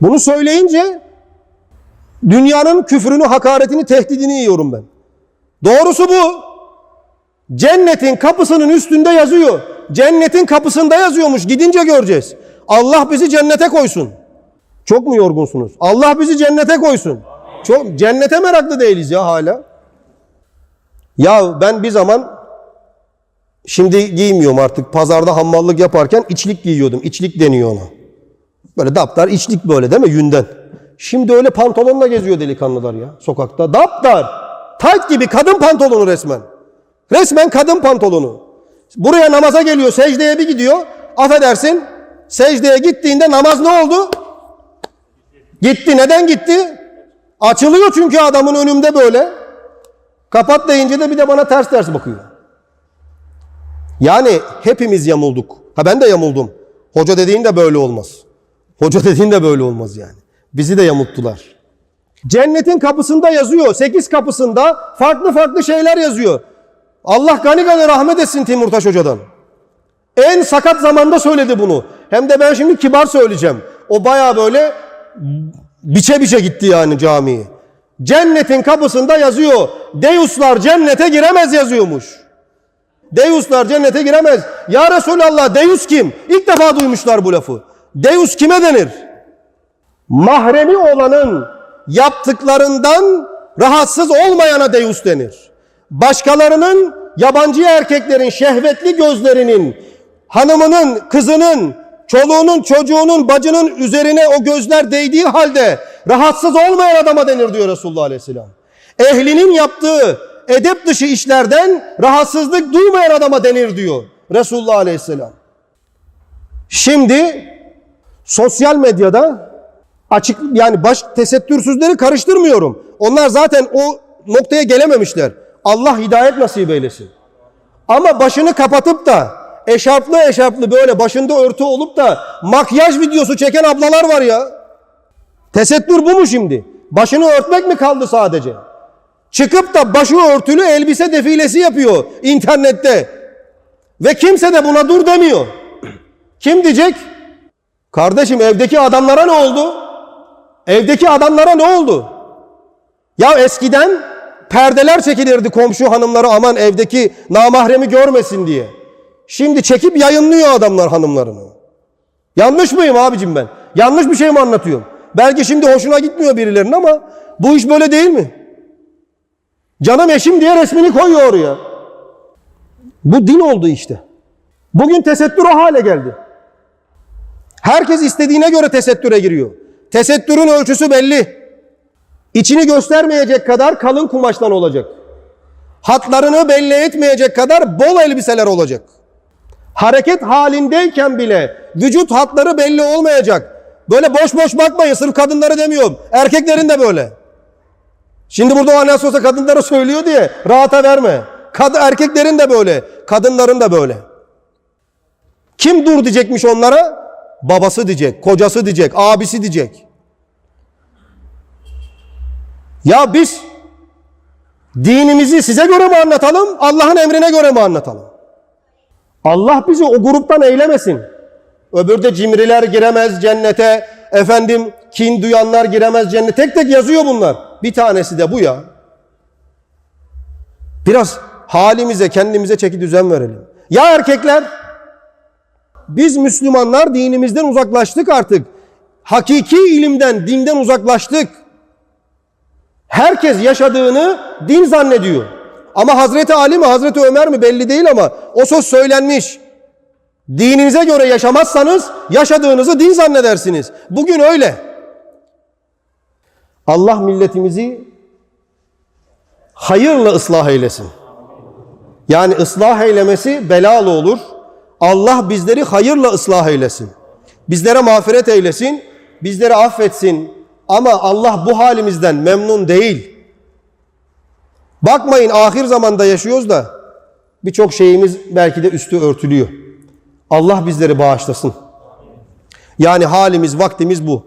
Bunu söyleyince dünyanın küfrünü, hakaretini, tehdidini yiyorum ben. Doğrusu bu. Cennetin kapısının üstünde yazıyor. Cennetin kapısında yazıyormuş. Gidince göreceğiz. Allah bizi cennete koysun. Çok mu yorgunsunuz? Allah bizi cennete koysun. Çok cennete meraklı değiliz ya hala. Ya ben bir zaman şimdi giymiyorum artık. Pazarda hammallık yaparken içlik giyiyordum. İçlik deniyor ona. Böyle daptar içlik böyle değil mi yünden. Şimdi öyle pantolonla geziyor delikanlılar ya sokakta. Daptar. Tayt gibi kadın pantolonu resmen. Resmen kadın pantolonu. Buraya namaza geliyor, secdeye bir gidiyor. Affedersin, secdeye gittiğinde namaz ne oldu? Gitti. Neden gitti? Açılıyor çünkü adamın önümde böyle. Kapat deyince de bir de bana ters ters bakıyor. Yani hepimiz yamulduk. Ha ben de yamuldum. Hoca dediğin de böyle olmaz. Hoca dediğin de böyle olmaz yani. Bizi de yamulttular. Cennetin kapısında yazıyor. Sekiz kapısında farklı farklı şeyler yazıyor. Allah gani gani rahmet etsin Timurtaş Hoca'dan. En sakat zamanda söyledi bunu. Hem de ben şimdi kibar söyleyeceğim. O baya böyle biçe biçe gitti yani camiyi. Cennetin kapısında yazıyor. Deuslar cennete giremez yazıyormuş. Deuslar cennete giremez. Ya Resulallah Deus kim? İlk defa duymuşlar bu lafı. Deus kime denir? Mahremi olanın yaptıklarından rahatsız olmayana Deus denir. Başkalarının yabancı erkeklerin şehvetli gözlerinin, hanımının, kızının, çoluğunun, çocuğunun, bacının üzerine o gözler değdiği halde rahatsız olmayan adama denir diyor Resulullah Aleyhisselam. Ehlinin yaptığı edep dışı işlerden rahatsızlık duymayan adama denir diyor Resulullah Aleyhisselam. Şimdi sosyal medyada açık yani baş tesettürsüzleri karıştırmıyorum. Onlar zaten o noktaya gelememişler. Allah hidayet nasip eylesin. Ama başını kapatıp da eşarplı eşarplı böyle başında örtü olup da makyaj videosu çeken ablalar var ya. Tesettür bu mu şimdi? Başını örtmek mi kaldı sadece? Çıkıp da başı örtülü elbise defilesi yapıyor internette. Ve kimse de buna dur demiyor. Kim diyecek? Kardeşim evdeki adamlara ne oldu? Evdeki adamlara ne oldu? Ya eskiden perdeler çekilirdi komşu hanımları aman evdeki namahremi görmesin diye. Şimdi çekip yayınlıyor adamlar hanımlarını. Yanlış mıyım abicim ben? Yanlış bir şey mi anlatıyorum? Belki şimdi hoşuna gitmiyor birilerinin ama bu iş böyle değil mi? Canım eşim diye resmini koyuyor oraya. Bu din oldu işte. Bugün tesettür o hale geldi. Herkes istediğine göre tesettüre giriyor. Tesettürün ölçüsü belli. İçini göstermeyecek kadar kalın kumaştan olacak. Hatlarını belli etmeyecek kadar bol elbiseler olacak. Hareket halindeyken bile vücut hatları belli olmayacak. Böyle boş boş bakmayın sırf kadınları demiyorum. Erkeklerin de böyle. Şimdi burada o anons olsa kadınlara söylüyor diye rahata verme. Kad erkeklerin de böyle, kadınların da böyle. Kim dur diyecekmiş onlara? Babası diyecek, kocası diyecek, abisi diyecek. Ya biz dinimizi size göre mi anlatalım, Allah'ın emrine göre mi anlatalım? Allah bizi o gruptan eylemesin. Öbürde cimriler giremez cennete, efendim kin duyanlar giremez cennete. Tek tek yazıyor bunlar. Bir tanesi de bu ya. Biraz halimize, kendimize çeki düzen verelim. Ya erkekler, biz Müslümanlar dinimizden uzaklaştık artık. Hakiki ilimden, dinden uzaklaştık. Herkes yaşadığını din zannediyor. Ama Hazreti Ali mi, Hazreti Ömer mi belli değil ama o söz söylenmiş. Dininize göre yaşamazsanız yaşadığınızı din zannedersiniz. Bugün öyle. Allah milletimizi hayırla ıslah eylesin. Yani ıslah eylemesi belalı olur. Allah bizleri hayırla ıslah eylesin. Bizlere mağfiret eylesin. Bizleri affetsin. Ama Allah bu halimizden memnun değil. Bakmayın ahir zamanda yaşıyoruz da birçok şeyimiz belki de üstü örtülüyor. Allah bizleri bağışlasın. Yani halimiz, vaktimiz bu.